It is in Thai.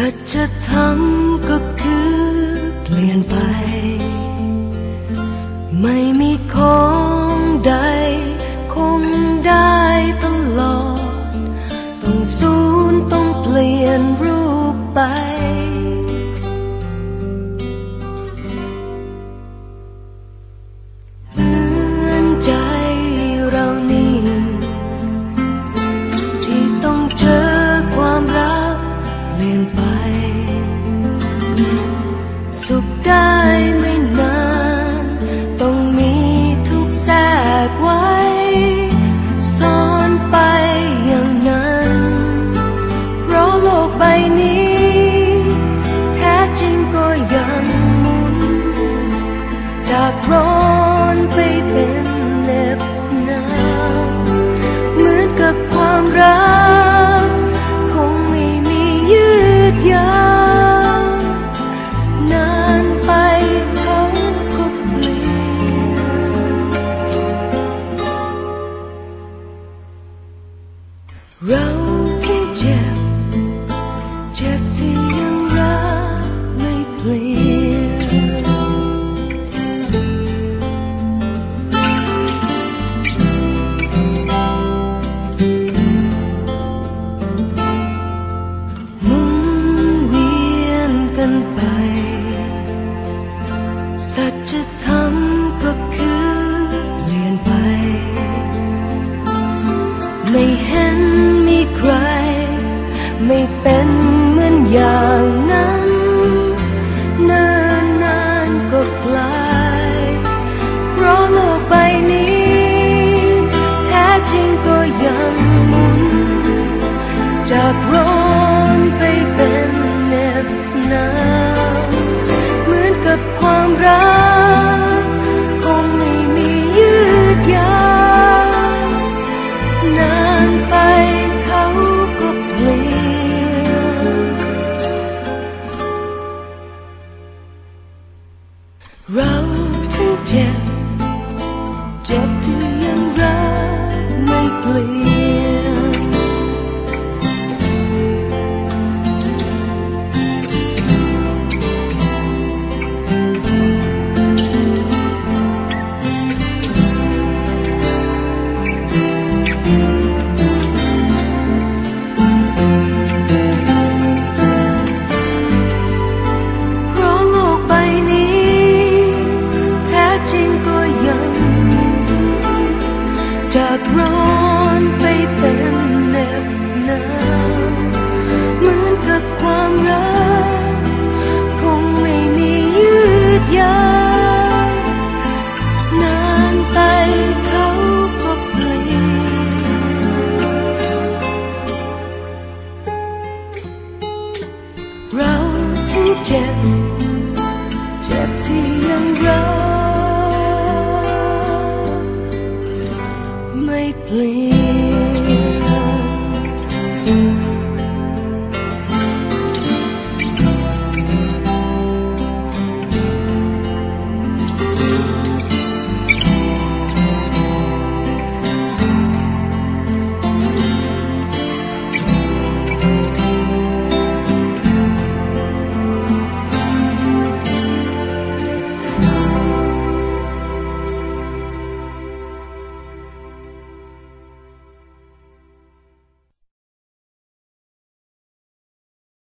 สัจธรรมก็คือเปลี่ยนไป ไม่มีของใด คงได้ตลอด ต้องสูญต้องเปลี่ยนรูปไป ความรัก คงไม่มียืดยาว นานไปเขาก็เปลี่ยนเรา อย่างนั้นนานนานก็กลายเพราะโลกใบนี้ แท้จริงก็ยังหมุน จากร้อนไปเป็นเหน็บหนาวเหมือนกับความรัก เราถึงเจ็บ เจ็บที่ยัง จ